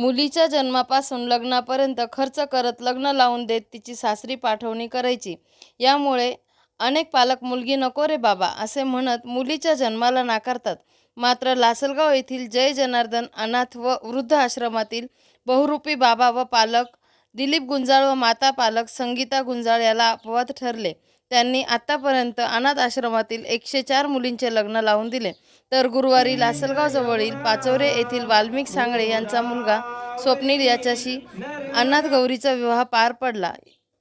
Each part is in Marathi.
मुलीच्या जन्मापासून लग्नापर्यंत खर्च करत लग्न लावून देत तिची सासरी पाठवणी करायची. यामुळे अनेक पालक मुलगी नको रे बाबा असे म्हणत मुलीच्या जन्माला नाकारतात. मात्र लासलगाव येथील जय जनार्दन अनाथ व वृद्ध आश्रमातील बहुरूपी बाबा व पालक दिलीप गुंजाळ व माता पालक संगीता गुंजाळ याला अपवाद ठरले. त्यांनी आत्तापर्यंत अनाथ आश्रमातील एकशे चार मुलींचे लग्न लावून दिले. तर गुरुवारी लासलगाव जवळील पाचोरे येथील वाल्मिक सांगळे यांचा मुलगा स्वप्नील याच्याशी अनाथ गौरीचा विवाह पार पडला.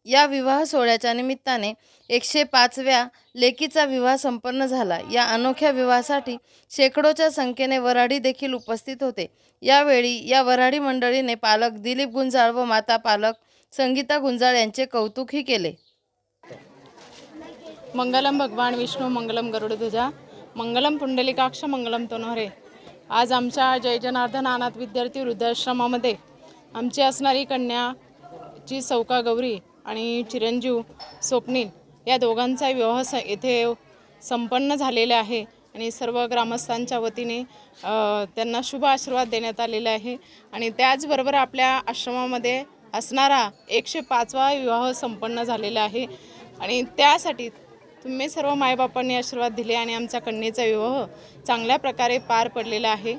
या विवाह सोहळ्याच्या निमित्ताने एकशे पाचव्या लेकीचा विवाह संपन्न झाला. या अनोख्या विवाहासाठी शेकडोच्या संख्येने वराडी देखील उपस्थित होते. यावेळी या वऱ्हाडी मंडळीने पालक दिलीप गुंजाळ व माता पालक संगीता गुंजाळ यांचे कौतुकही केले. मंगलम भगवान विष्णू मंगलम गरुडध्वजा मंगलम पुंडलिकाक्ष मंगलम तनोहरे. आज आमच्या जय जनार्दन अनाथ विद्यार्थी वृद्धाश्रमामध्ये आमची असणारी कन्याची सौका गौरी आणि चिरंजीव स्वप्नील या दोघांचा विवाह स येथे संपन्न झालेला आहे आणि सर्व ग्रामस्थांच्या वतीने त्यांना शुभ आशीर्वाद देण्यात आलेला आहे. आणि त्याचबरोबर आपल्या आश्रमामध्ये असणारा एकशे पाचवा विवाह संपन्न झालेला आहे. आणि त्यासाठी तुम्ही सर्व मायबापांनी आशीर्वाद दिले आणि आमच्या कन्येचा विवाह चांगल्या प्रकारे पार पडलेला आहे.